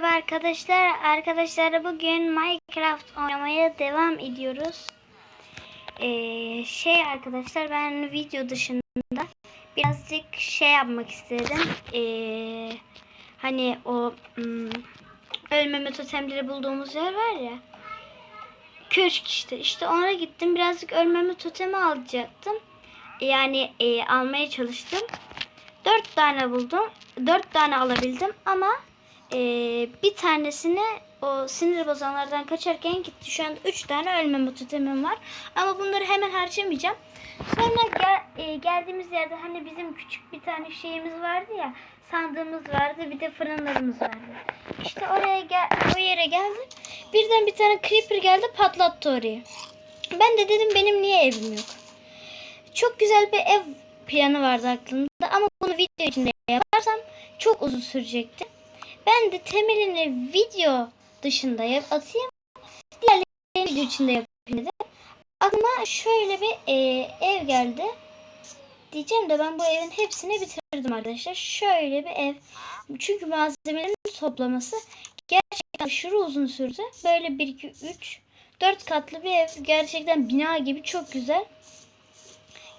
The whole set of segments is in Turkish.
Merhaba arkadaşlar. Arkadaşlar bugün Minecraft oynamaya devam ediyoruz. Ee, şey arkadaşlar ben video dışında birazcık şey yapmak istedim. Ee, hani o hmm, ölmeme totemleri bulduğumuz yer var ya. Köşk işte. İşte ona gittim. Birazcık ölmeme totemi alacaktım. Yani e, almaya çalıştım. Dört tane buldum. Dört tane alabildim ama e, bir tanesini o sinir bozanlardan kaçarken gitti. Şu anda üç tane ölmeme totemim var. Ama bunları hemen harcamayacağım. Sonra gel, e, geldiğimiz yerde hani bizim küçük bir tane şeyimiz vardı ya. Sandığımız vardı bir de fırınlarımız vardı. İşte oraya gel, o yere geldim. Birden bir tane creeper geldi patlattı orayı. Ben de dedim benim niye evim yok. Çok güzel bir ev planı vardı aklımda ama bunu video içinde yaparsam çok uzun sürecekti. Ben de temelini video dışında yap atayım. Diğerlerini video içinde yapayım dedim. Aklıma şöyle bir e, ev geldi. Diyeceğim de ben bu evin hepsini bitirdim arkadaşlar. Şöyle bir ev. Çünkü malzemelerin toplaması gerçekten aşırı uzun sürdü. Böyle 1, 2, 3, 4 katlı bir ev. Gerçekten bina gibi çok güzel.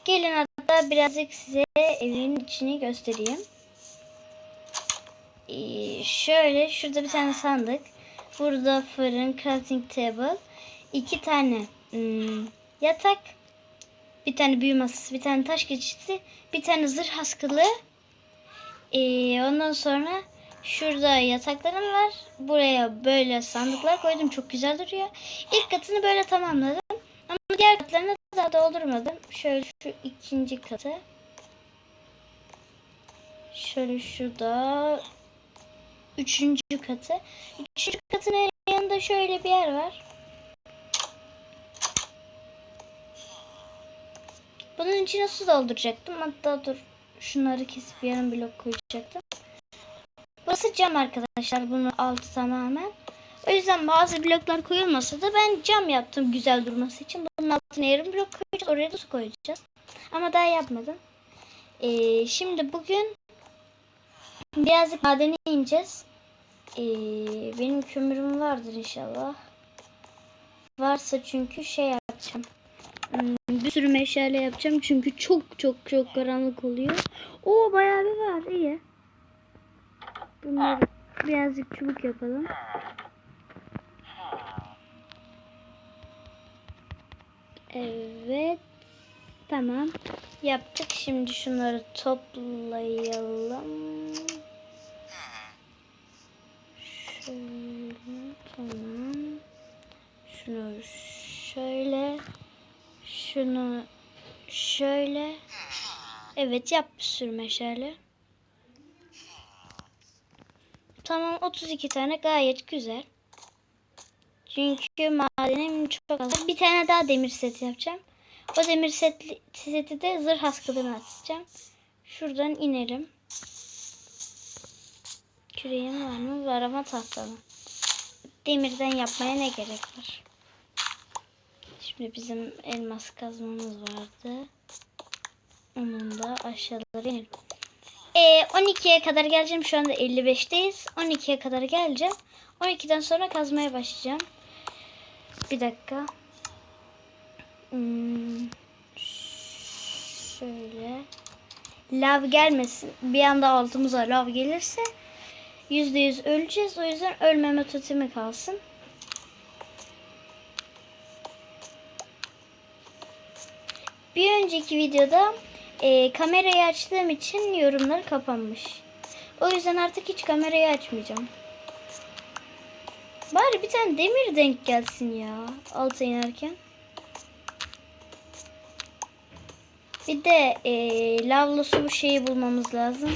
Gelin hatta birazcık size evin içini göstereyim. Ee, şöyle şurada bir tane sandık. Burada fırın, crafting table. iki tane hmm, yatak. Bir tane büyü masası, bir tane taş geçiti, bir tane zırh askılı. Ee, ondan sonra şurada yataklarım var. Buraya böyle sandıklar koydum. Çok güzel duruyor. İlk katını böyle tamamladım. Ama diğer katlarını daha doldurmadım. Şöyle şu ikinci katı. Şöyle şurada üçüncü katı. Üçüncü katının yanında şöyle bir yer var. Bunun içine su dolduracaktım. Hatta dur şunları kesip yarım blok koyacaktım. Burası cam arkadaşlar. Bunun altı tamamen. O yüzden bazı bloklar koyulmasa da ben cam yaptım güzel durması için. Bunun altına yarım blok koyacağız. Oraya da su koyacağız. Ama daha yapmadım. Ee, şimdi bugün birazcık madene ineceğiz. Ee, benim kömürüm vardır inşallah. Varsa çünkü şey yapacağım. Hmm, Bir sürü meşale yapacağım çünkü çok çok çok karanlık oluyor. Oo bayağı bir var iyi. Bunları birazcık çubuk yapalım. Evet. Tamam. Yaptık. Şimdi şunları toplayalım. Şöyle. Tamam. Şunu şöyle. Şunu şöyle. Evet yap bir sürü meşale. Tamam 32 tane gayet güzel. Çünkü madenim çok az. Bir tane daha demir seti yapacağım. O demir seti, seti de zırh askılarını atacağım. Şuradan inelim. Küreğim var mı? Var ama tahtalı. Demirden yapmaya ne gerek var? Şimdi bizim elmas kazmamız vardı. Onun da aşağıları inelim. Ee, 12'ye kadar geleceğim. Şu anda 55'teyiz. 12'ye kadar geleceğim. 12'den sonra kazmaya başlayacağım. Bir dakika. Hmm, şöyle. Lav gelmesin. Bir anda altımıza lav gelirse %100 öleceğiz. O yüzden ölmeme totemi kalsın. Bir önceki videoda e, kamerayı açtığım için yorumlar kapanmış. O yüzden artık hiç kamerayı açmayacağım. Bari bir tane demir denk gelsin ya alta inerken. Bir de e, lavlı su bu şeyi bulmamız lazım.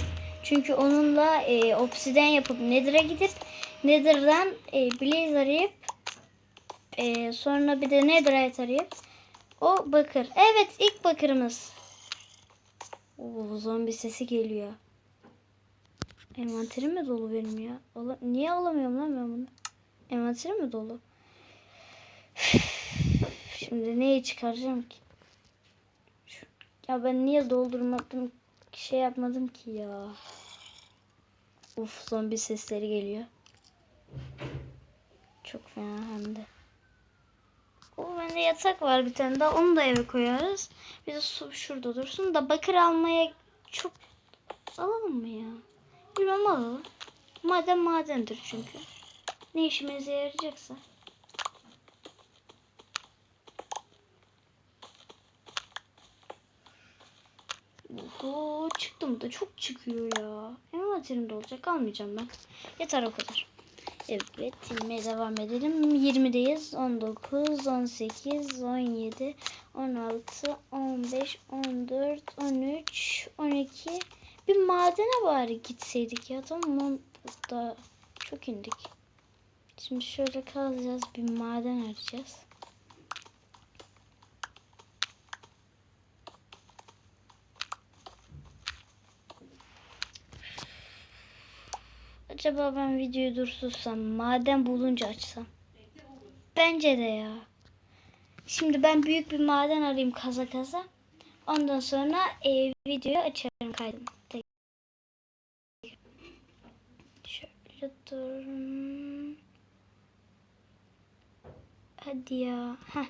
Çünkü onunla e, obsiden yapıp nether'a gidip nether'dan e, blaze arayıp e, sonra bir de netherite arayıp o bakır. Evet ilk bakırımız. Oo, zombi sesi geliyor. Envanterim mi dolu benim ya? Ola Niye alamıyorum lan ben bunu? Envanterim mi dolu? Şimdi neyi çıkaracağım ki? Ya ben niye doldurmadım şey yapmadım ki ya. Uf zombi sesleri geliyor. Çok fena hem de. O bende yatak var bir tane daha. Onu da eve koyarız. Bir de su şurada dursun da bakır almaya çok alalım mı ya? Bilmem alalım. Maden madendir çünkü. Ne işimize yarayacaksa. Oho, çıktım da çok çıkıyor ya. Envanterimde olacak almayacağım ben. Yeter o kadar. Evet silmeye devam edelim. 20'deyiz. 19, 18, 17, 16, 15, 14, 13, 12. Bir madene bari gitseydik ya. Tamam da çok indik. Şimdi şöyle kalacağız. Bir maden arayacağız. Acaba ben videoyu durdursam, maden bulunca açsam. Bence de ya. Şimdi ben büyük bir maden arayayım kaza kaza. Ondan sonra e, videoyu açarım kaydım. Tek- Şöyle dur. Hadi ya. Heh.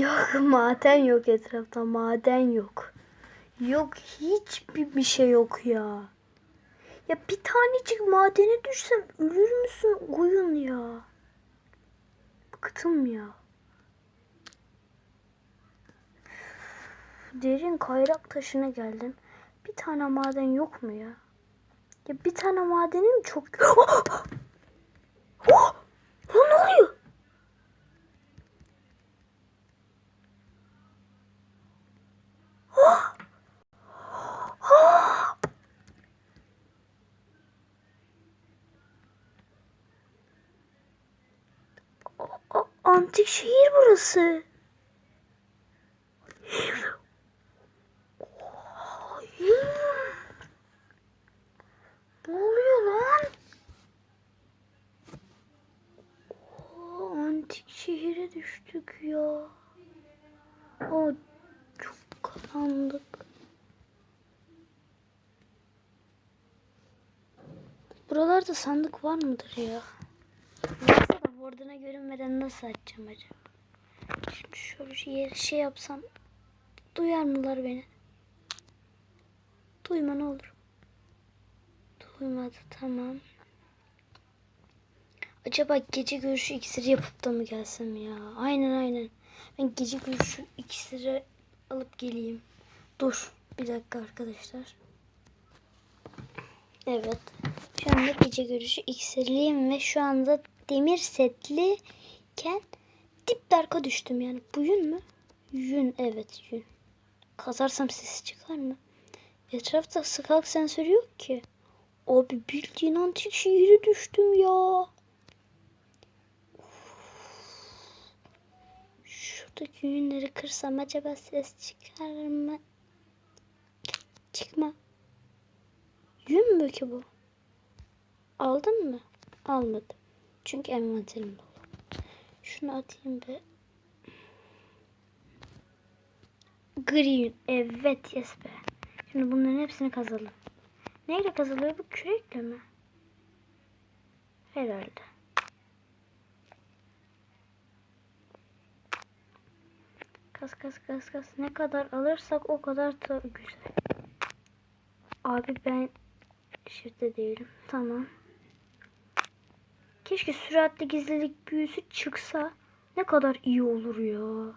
Yok maden yok etrafta maden yok. Yok hiçbir bir şey yok ya. Ya bir tanecik madene düşsem ölür müsün oyun ya? Bıktım ya. Derin kayrak taşına geldim. Bir tane maden yok mu ya? Ya bir tane madenim çok... Lan ne oluyor? A- antik şehir burası. Ne oluyor lan? Antik şehire düştük ya. Aa, çok karanlık. Buralarda sandık var mıdır ya? Warden'a görünmeden nasıl açacağım acaba? Şimdi şöyle şey, şey yapsam duyar mılar beni? Duyma ne olur. Duymadı tamam. Acaba gece görüşü iksiri yapıp da mı gelsem ya? Aynen aynen. Ben gece görüşü iksiri alıp geleyim. Dur bir dakika arkadaşlar. Evet. Şu anda gece görüşü iksirliyim ve şu anda demir setliyken dip darka düştüm yani. Bu yün mü? Yün evet yün. Kazarsam sesi çıkar mı? Etrafta sıkak sensörü yok ki. Abi bildiğin antik şehire düştüm ya. Şuradaki yünleri kırsam acaba ses çıkar mı? Çıkma. Yün mü ki bu? Aldın mı? Almadım. Çünkü envanterim dolu. Şunu atayım. Gri yün. Evet yes be. Şimdi bunların hepsini kazalım. Neyle kazılıyor bu? Kürekle mi? Herhalde. Kas kas kas kas. Ne kadar alırsak o kadar da güzel. Abi ben Shift'te değilim. Tamam. Keşke süratli gizlilik büyüsü çıksa ne kadar iyi olur ya.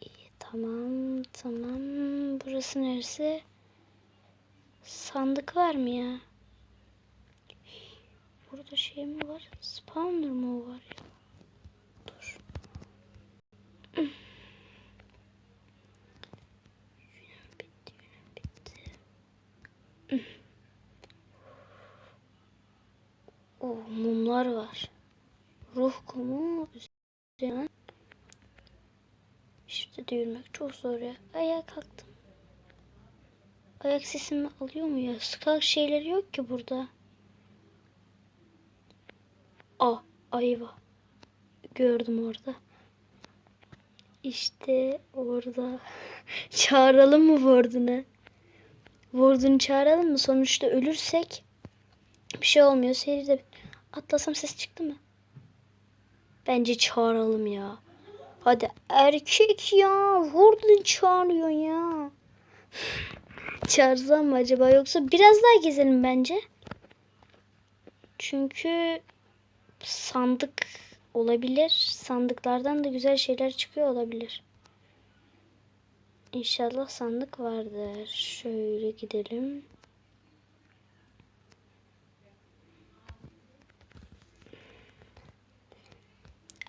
İyi, tamam tamam. Burası neresi? Sandık var mı ya? Burada şey mi var? Spawner mı var ya? Dur. Bitti, bitti. Oh, mumlar var. Ruh kumu üzerine. İşte de çok zor ya. Ayağa kalktım. Ayak sesimi alıyor mu ya? Sıkak şeyleri yok ki burada. Aa, ayva. Gördüm orada. İşte orada. Çağıralım mı Warden'ı? Warden'ı çağıralım mı? Sonuçta ölürsek bir şey olmuyor. Seride atlasam ses çıktı mı? Bence çağıralım ya. Hadi erkek ya. Warden çağırıyor ya. Çağırsam mı acaba yoksa biraz daha gezelim bence. Çünkü sandık olabilir. Sandıklardan da güzel şeyler çıkıyor olabilir. İnşallah sandık vardır. Şöyle gidelim.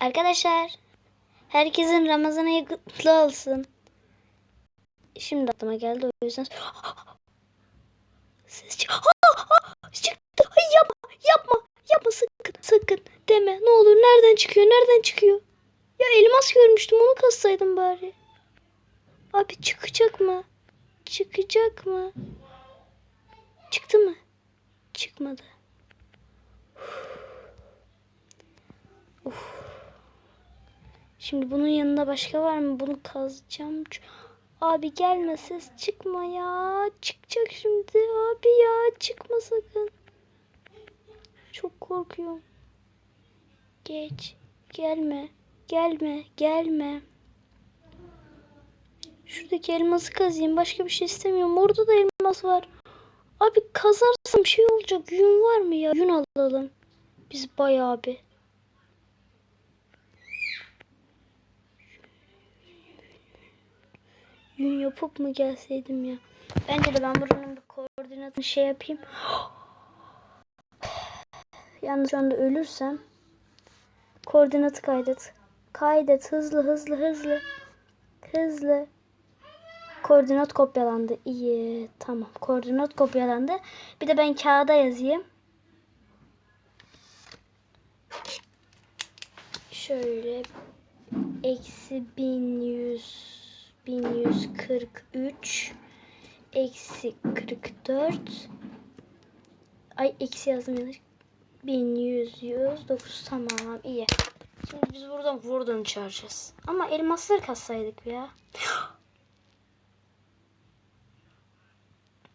Arkadaşlar, herkesin Ramazan'ı kutlu olsun. Şimdi aklıma geldi o yüzden. Ses çık- çıktı. Ay yapma, yapma, yapma sakın, sakın deme. Ne olur nereden çıkıyor, nereden çıkıyor? Ya elmas görmüştüm onu kassaydım bari. Abi çıkacak mı? Çıkacak mı? Çıktı mı? Çıkmadı. Uf. Şimdi bunun yanında başka var mı? Bunu kazacağım. Abi gelme ses çıkma ya. Çıkacak şimdi. Abi ya çıkma sakın. Çok korkuyorum. Geç. Gelme. Gelme. Gelme. Şuradaki elması kazayım. Başka bir şey istemiyorum. Orada da elmas var. Abi kazarsam şey olacak. Yün var mı ya? Yün alalım. Biz bayağı bir. Yün yapıp mı gelseydim ya? Bence de ben buranın bir koordinatını şey yapayım. Yalnız şu anda ölürsem koordinatı kaydet. Kaydet hızlı hızlı hızlı. Hızlı. Koordinat kopyalandı. İyi. Tamam. Koordinat kopyalandı. Bir de ben kağıda yazayım. Şöyle eksi 1100 1143 eksi 44 ay eksi yazdım yanlış 1100 109 tamam iyi. Şimdi biz buradan buradan çağıracağız. Ama elmasları kassaydık ya.